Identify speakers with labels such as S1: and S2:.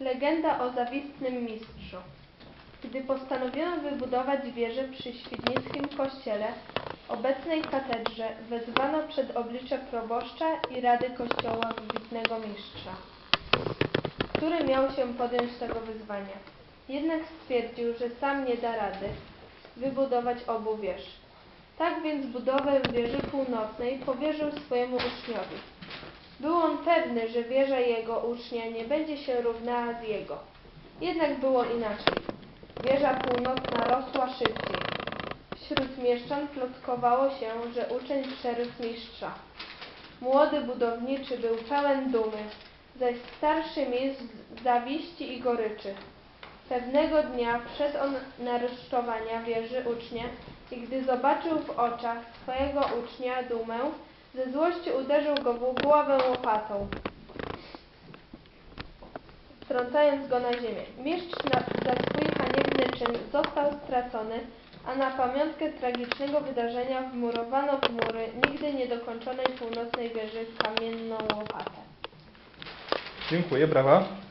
S1: Legenda o zawistnym mistrzu. Gdy postanowiono wybudować wieżę przy świdnickim kościele, obecnej katedrze, wezwano przed oblicze proboszcza i rady kościoła wybitnego mistrza, który miał się podjąć tego wyzwania. Jednak stwierdził, że sam nie da rady wybudować obu wież. Tak więc budowę wieży północnej powierzył swojemu uczniowi. Był on pewny, że wieża jego ucznia nie będzie się równała z jego. Jednak było inaczej. Wieża północna rosła szybciej. Wśród mieszczan plotkowało się, że uczeń przerósł mistrza. Młody budowniczy był pełen dumy, zaś starszy mistrz zawiści i goryczy. Pewnego dnia wszedł on na rusztowania wieży ucznia i gdy zobaczył w oczach swojego ucznia dumę, ze złości uderzył go w głowę łopatą, wtrącając go na ziemię. Mistrz za swój haniebny czyn został stracony, a na pamiątkę tragicznego wydarzenia wmurowano w mury nigdy niedokończonej północnej wieży kamienną łopatę.
S2: Dziękuję, brawa.